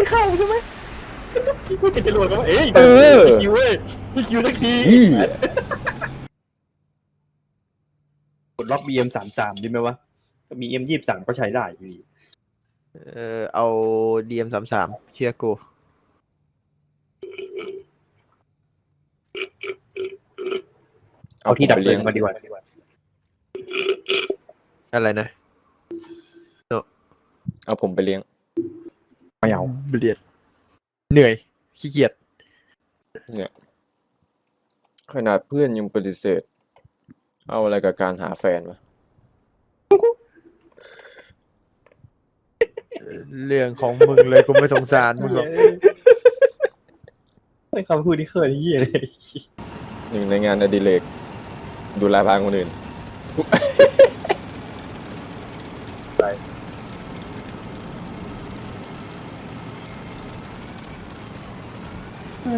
ไม่เข้าใช่ไหมไม่เป็นจรวดก็ว่าเอ้ยเออคิวเว้ยพี่คิวสักทีอีกดล็อกบีเอ็มสามสามดีไหมวะถ้ามีเอ็มยี่สามก็ใช้ได้อยู่ดีเออเอา DM สามสามเชื่อกู เอาที่ดับเพลิเลี้ยงงมาดีกว่าอะไรนะ เอาผมไปเลี้ยง ไม่เอาเบียดเหนื่อยขี้เกียจเนี่ยขนาดเพื่อนยังปฏิเสธ เอาอะไรกับการหาแฟนวะเรื่องของมึงเลยกูไม่สงสารมึงหรอกไม่คำพูดที่เคยที่เยี่ยเลยหนึ่งในงานอดิเรกดูแลพางคนอื่น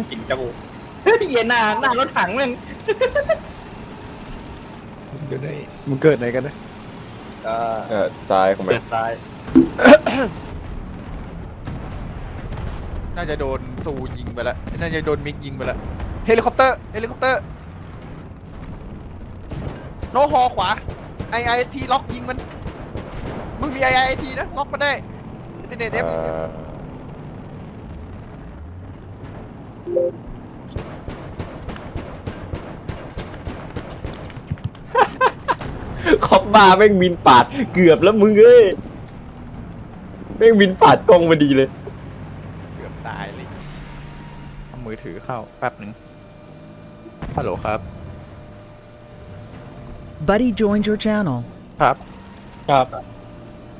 กินจังเฮ้ยเย็นหน้าหน้ารถถังแม่งเดี๋ยวได้มึงเกิดไหนกันนะเออเออซ้ายของมัเปินดซ้ายน่าจะโดนซูยิงไปแล้วน่าจะโดนมิกยิงไปแล้วเฮลิคอปเตอร์เฮลิคอปเตอร์โนฮอขวาไอไอทีล็อกยิงมันมึงมีไอไอทีนะล็อกมาได้อินเทอร์เน็ตเอฟเอ่อ คอปบาร์แม่งบินปาดเกือบแล้วมึงเอ้ยแม่งบินปาดกล้องมาดีเลย เกือบตายเลยเอามือถือเข้าแป๊บหนึ่งฮัลโหลครับ Buddy joined your channel. ครับ ครับ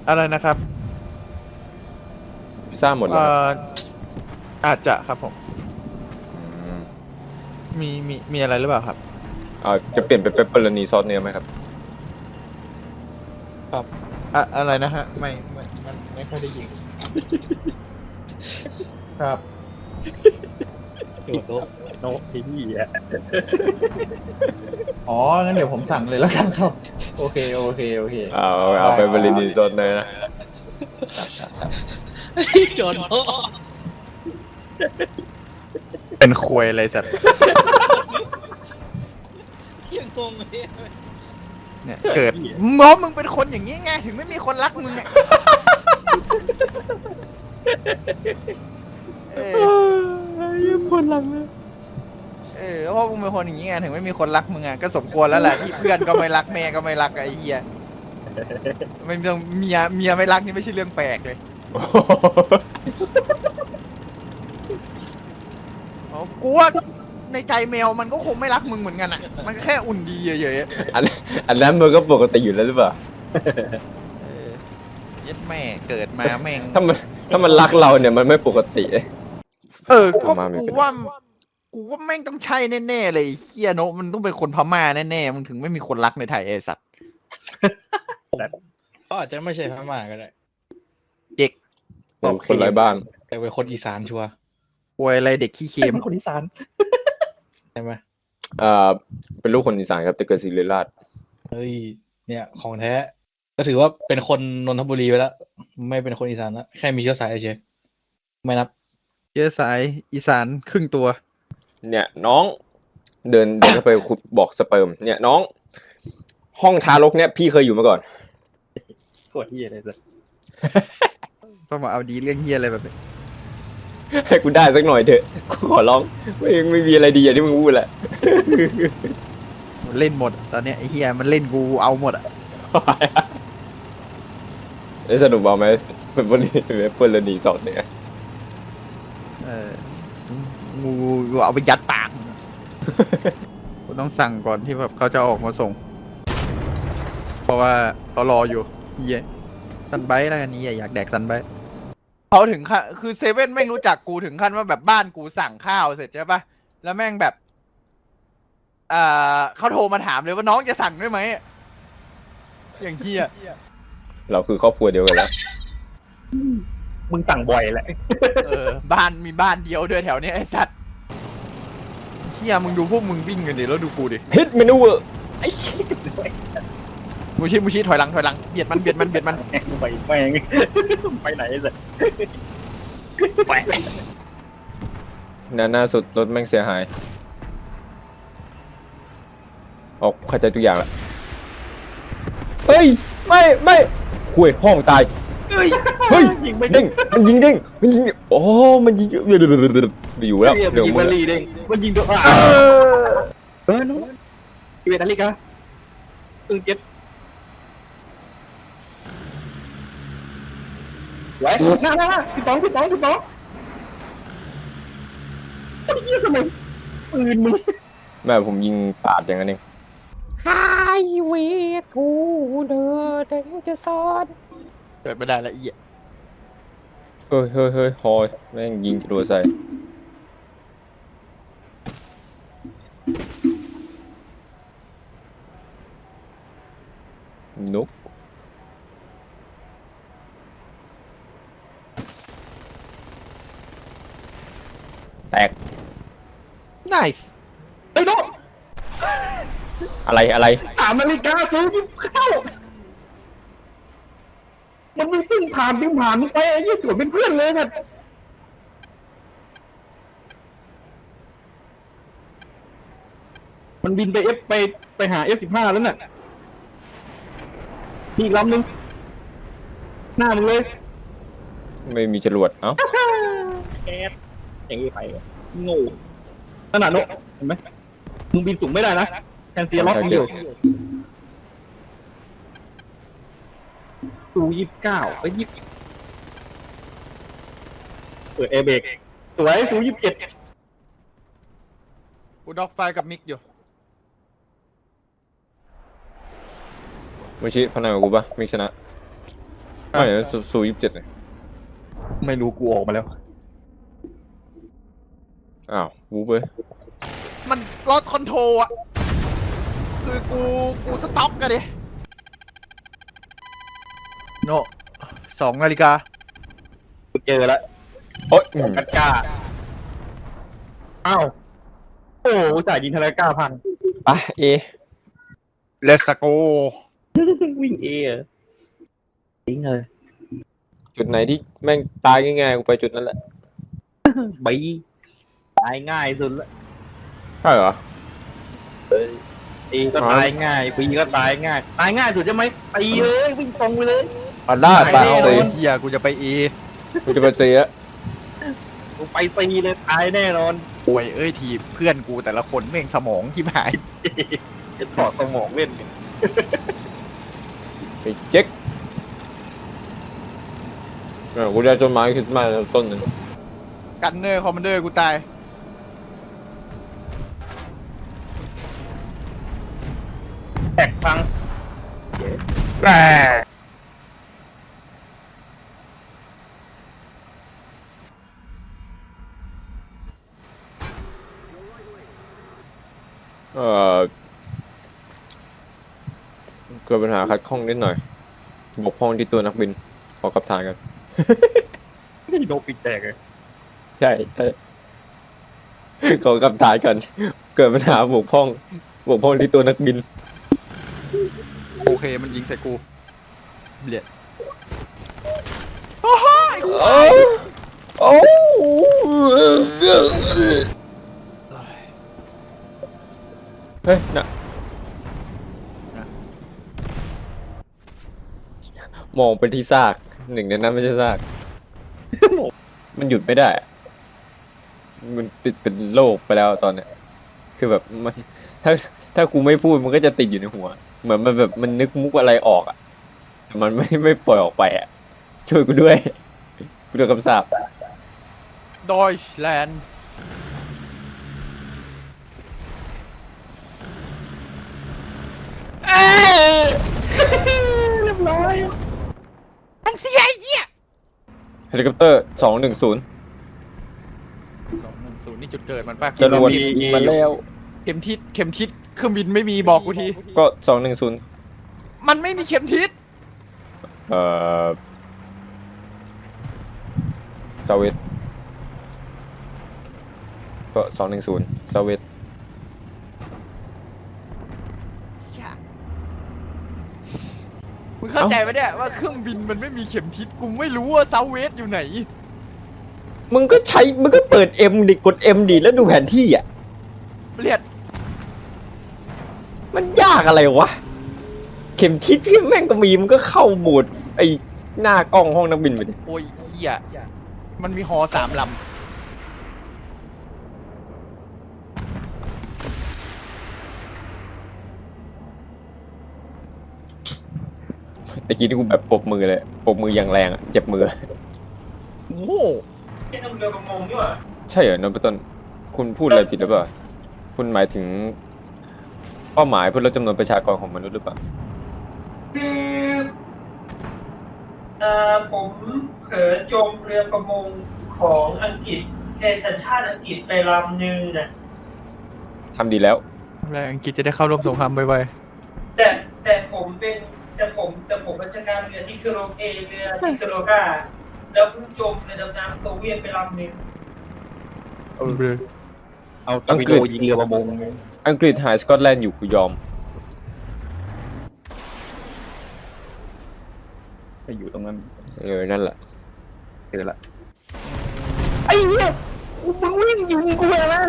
อะไรนะครับ พิซซ่าหมดแล้วเอ่ครับออาจจะครับผมม มีมีมีอะไรหรือเปล่าครับเอ่อจะเปลี่ยนเป็นเปปเปอร์นีซอสเนื้อไหมครับอะอะไรนะฮะไม่ไม่มันไม่ค่อยได้ยินครับโอ้โหโน้ตที่นี่อะอ๋องั้นเดี๋ยวผมสั่งเลยแล้วกันครับ โอเคโอเคโอเคเอาเอาเปปเปอร์นีซอสเนื้อนะ จนโอ้เป็นควยอะไรสัตว์ ยังงงเลยเนี่ยเกิดมอมึงเป็นคนอย่างนี้ไง ถึงไม่มีคนรักมึงเนี่ยเออคนหลังเลยเออเพราะมึงเป็นคนอย่างนี้ไงถึงไม่มีคนรักมึงอะก็สมควรแล้วแหละที่เพื่อนก็ไม่รักแม่ก็ไม่รักไอ้เหี้ยไม่ต้องเมียเมียไม่รักนี่ไม่ใช่เรื่องแปลกเลยอ๋อกูว่า ในใจแมวมันก็คงไม่รักมึงเหมือนกันอะ มันก็แค่อุ่นดีเฉยอันอันนั้นมันก็ปกติอยู่แล้วหรือเปล่า ๆเออเย็ดแม่เกิดมาแม่ง ถ้ามันถ้ามันรักเราเนี่ยมันไม่ปกติ เออก็มาไม่กูเป็นว่า กูว่าแม่งต้องใช่แน่ๆเลยเฮียโนะมันต้องเป็นคนพม่าแน่ๆ มันถึงไม่มีคนรักในไทยไอ้สัตว์ก็อาจจะไม่ใช่พม่าก็ได้เด็กคนไร้บ้าน แต่เป็นคนอีสานชัวร์ควยอะไรเด็กขี้เค็ม เป็นคนอีสาน ใช่ไหมเอ่อเป็นลูกคนอีสานครับแต่เกิดศิริราชเฮ้ยเนี่ย ของแท้ ก็ถือว่าเป็นคนนนทบุรีไปแล้วไม่เป็นคนอีสานแล้วแค่มีเชื้อสายเฉยไม่นับเชื้อสายอีสานครึ่งตัว เนี่ยน้องเดินเดินเข้าไปขุดบอกสเปิร์มเนี่ยน้อง ห้องทารกเนี่ยพี่เคยอยู่มาก่อน โคตรที่อะไรเลยต้องมาเอาดีเรื่องเฮียอะไรแบบนี้ ให้กูได้สักหน่อยเถอะกูขอร้องไม่ไม่มีอะไรดีอย่างที่มึงพูดแหละมันเล่นหมด ตอนเนี้ยไอ้เฮียมันเล่นกูเอาหมดอะแล้วสนุกเปล่าไหมเป็นบริเป็นเพื่อนเรนีสอนเนี่ยเอองูกูเอาไปยัดปากกูต้องสั่งก่อนที่แบบเขาจะออกมาส่ง เพราะว่าเขารออยู่เฮียซันไบต์แล้วกันนี้อยากแดกซันไบต์ เขาถึงขั้นคือเซเว่นแม่งรู้จักกูถึงขั้นว่าแบบบ้านกูสั่งข้าวเสร็จใช่ปะแล้วแม่งแบบอ่าเขาโทรมาถามเลยว่าน้องจะสั่งได้ไหมอย่างเฮียเราคือครอบครัวเดียวกันแล้ว มึงสั่งบ่อยแหละเออ บ้านมีบ้านเดียวด้วยแถวเนี้ยไอ้สัตว์เฮียมึงดูพวกมึงวิ่งกันดิแล้วดูกูดิ ฮิตเมนูเวอร์ไอ้เชี่ยด้วย มูชิมูชิถอยหลังถอยหลังเบียดมันเบียดมันเบียดมันแม่งไปแม่งไปไหนเลยด้านหน้าสุดรถแม่งเสียหายออกเข้าใจทุกอย่างละเฮ้ย ไม่ไม่คุยพ่อมึงตายเฮ้ยเฮ้ยยิงไม่เด้งมันยิงเด้งมันยิงโอ้มันยิงเดี๋ยวเดี๋ยวเดี๋ยวเดี๋ยวไปอยู่แล้วเดี๋เดี๋ยยววยิงมึบังลลีเด้งมันยิงโดนอะเออนู้นอีเวนต์อลิกาตึงเจ็ด ไว้หน้าหน้าสิบสองสิบสองสิบสองไอ้เหี้ยทำไมปืนมึงแม่ผมยิงปาดอย่างนั้นเองไฮเวย์กูเดินจะซ้อนเกิดไม่ได้ละเอียดเฮ้ยเฮ้ยเฮ้ยฮอยแม่งยิงจรวดใส่ นกแตก nice ไอ้โน้อะไรอะไร สามนาฬิกาสูงยิงเข้า มันมีปิ้งผ่านปิ้งผ่านมึงไปไอ้ยี่สวนเป็นเพื่อนเลยนะมันบินไปเอฟไปไปหาเอฟสิบห้าแล้วน่ะมีอีกลำหนึ่งหน้ามึงเลย ไม่มีจรวดเอ้าแอดอย่างนี้ไปโง่ ขนาดนกเห็นไหมมึงบินสูงไม่ได้นะแคนเซียล็อกมึงอยู่สูยี่สิบเก้าไปยี่สิบเปิดแอร์เบรกสวยสูยี่สิบเจ็ดกูด็อกไฟกับมิกอยู่มือชิพนันกับกูปะมิกชนะไม่เดี๋ยวสูสูยี่สิบเจ็ดเลยไม่รู้กูออกมาแล้ว อ้าววูบเว้ยมันลอสคอนโทรอะ คือกูกูสต็อกกันดิโนสองนาฬิกากูเจอแล้วโอ๊ยอืมกัดก้าอ้าวโอ้โหอุตสายยิงทะเลก้าพันไปเอเลสโกวิ่งเออจริงเลยจุดไหนที่แม่งตายง่ายๆกูไปจุดนั้นแหละบี ตายง่ายสุดละใช่เหรอเอก็ตายง่ายบีก็ตายง่าย ตายง่ายสุดใช่ไหมตีเลยวิ่งตรงไปเลยอะได้ไปไปแน่ซีเฮียกูจะไปเอกูจะไปซีอะกูไปตีเลยตายแน่นอนป่วยเอ้ยทีเพื่อนกูแต่ละคนแม่งสมองที่หาย จะถอดสมองเล่นกันไปเจ๊กเออกูได้ต้นไม้คริสต์มาสต้นหนึ่งกันเนอร์คอมมานเดอร์กูตาย แตกพังเออเกิดปัญหาขัดข้องนิดหน่อย บกพร่องที่ตัวนักบิน ขอกับทานกัน นี่โดนปิดแตกเลยใช่ใช่ขอกับทานกัน เกิดปัญหาบกพร่อง บกพร่องที่ตัวนักบินโอ เคมันยิงใส่กูเบียดโอ้โอ้เฮ้ยนะมองไปที่ซากหนึ่งในนั้นไม่ใช่ซาก มันหยุดไม่ได้ มันติดเป็นโรคไปแล้วตอนเนี้ยคือแบบมันถ้าถ้ากูไม่พูดมันก็จะติดอยู่ในหัว เหมือนมันแบบมันนึกมุกอะไรออกอะแต่มันไม่ไม่ปล่อยออกไปอะ ช่วยกูด้วย กูโดนคำสาปดอยแลนด์มันเสียไอ้เหี้ยเฮลิคอปเตอร์สองหนึ่งศูนย์สองหนึ่งศูนย์นี่จุดเกิดมันป่ะจรวดยิงมาแล้ว เข็มทิศเข็มทิศ เครื่องบินไม่มีบอกกูที ก็สองหนึ่งศูนย์มันไม่มีเข็มทิศเอ่อซาเวตก็สองหนึ่งศูนย์ซาเวตมึงเข้าใจไหมเนี่ยว่าเครื่องบินมันไม่มีเข็มทิศกูไม่รู้ว่าเซาเวสอยู่ไหน มึงก็ใช้ มึงก็เปิด M ดิกด M ดิแล้วดูแผนที่อะเลียด มันยากอะไรวะ เข็มทิศที่แม่งก็มีมันก็เข้าโหมดไอ้หน้ากล้องห้องนักบินไปดิโอ้ยเหี้ยมันมีฮอสามลตะกี้ที่กูแบบปรบมือเลยปรบมืออย่างแรงอะเจ็บมือำโอ้โหที่ทำเรือประมงนี่หว่าใช่เหรอนนปต้น คุณพูดอะไรผิดหรือเปล่า คุณหมายถึง เป้าหมายเพื่อลดจำนวนประชากรของมนุษย์หรือเปล่า คือเอ่อผมเผลอจมเรือประมงของอังกฤษในสัญชาติอังกฤษไปลำหนึ่งน่ะทำดีแล้ว แล้วอังกฤษจะได้เข้าร่วมสงครามไวแต่แต่ผมเป็นแต่ผมแต่ผมบัญชาการเรือที่เคโรเอเรือที่เคโรกาแล้วเพิ่งจมในดำน้ำโซเวียตไปลำหนึ่ง ๆเรือเอาตอร์ปิโดยิงเรือประมง อังกฤษหายสกอตแลนด์อยู่กูยอม ไปอยู่ตรงนั้นเออ นั่นแหละ เจอละไอ้เนี่ยมึงวิ่งยิงกูเลยนะ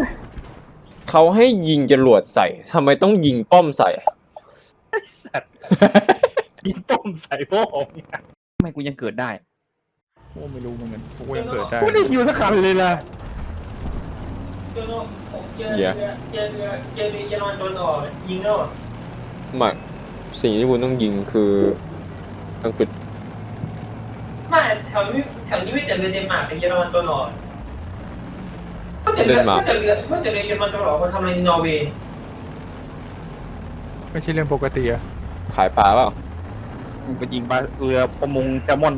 เขาให้ยิงจรวดใส่ทำไมต้องยิงป้อมใส่ ไอ้สัตว์ยิงต้มใส่พ่อเนี่ยทำไมกูยังเกิดได้ โอ้ไม่รู้เหมือนกันกูยังเกิดได้ กูไม่ได้อยู่สักคันเลยล่ะ เจอผมเจอเดี๋เรืยวอเจอเรือเจอเรือยอรมันโดนออกยิงแล้วอะไมากสิ่งที่คุณต้องยิงคืออังกฤษไม่แถวนี้แถวนี้ไม่แต่เรือเดนมาร์กเป็นเยอรมันโดนออกก็แต่เรือก็แต่เรือก็แต่เรือเยอรมันโดนออกมาทำอะไรในนอร์เวย์ไม่ใช่เรื่องปกติอะขายปลาเปล่าไปยิงปลาเรือประมงแซลมอน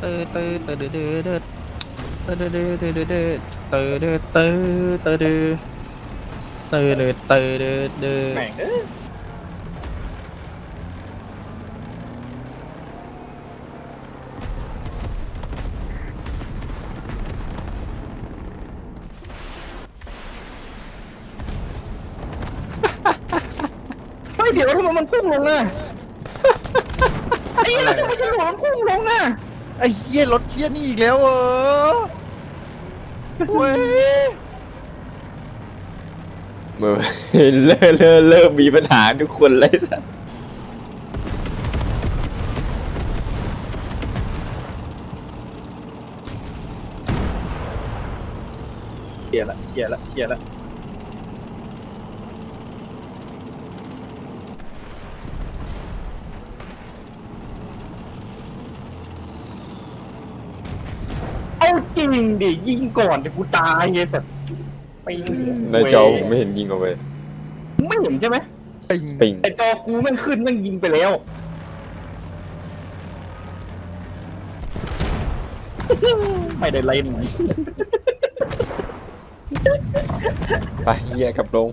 เตอเตอเตอเดอเดอเดอเตอเดอเดอเดอ เดอเดอเตอเดอเตอเตอเดอเตอเดอเตอเดอเดอแม่งเอ้ยเฮ้ยเดี๋ยวทำไมมันพุ่งลงอะไอ้เหี้ยทำไมจรวดมันพุ่งลงอะไอ้เหี้ยรถเที่ยนี่อีกแล้วเออ เว้ยเมื่อเริ่มเริ่มเริ่มมีปัญหาทุกคนเลยสัสเกียร์ละเกียร์ละเกียร์ละ จริงดิยิงก่อนเดี๋ยวกูตายไงสัตว์ไปยิงในจอผมไม่เห็นยิงเอาไว้ไม่เห็นใช่ไหมปิงปิงแต่จอกูแมันขึ้นแมันยิงไปแล้วไม่ได้เล่นไปเหี้ยกลับลง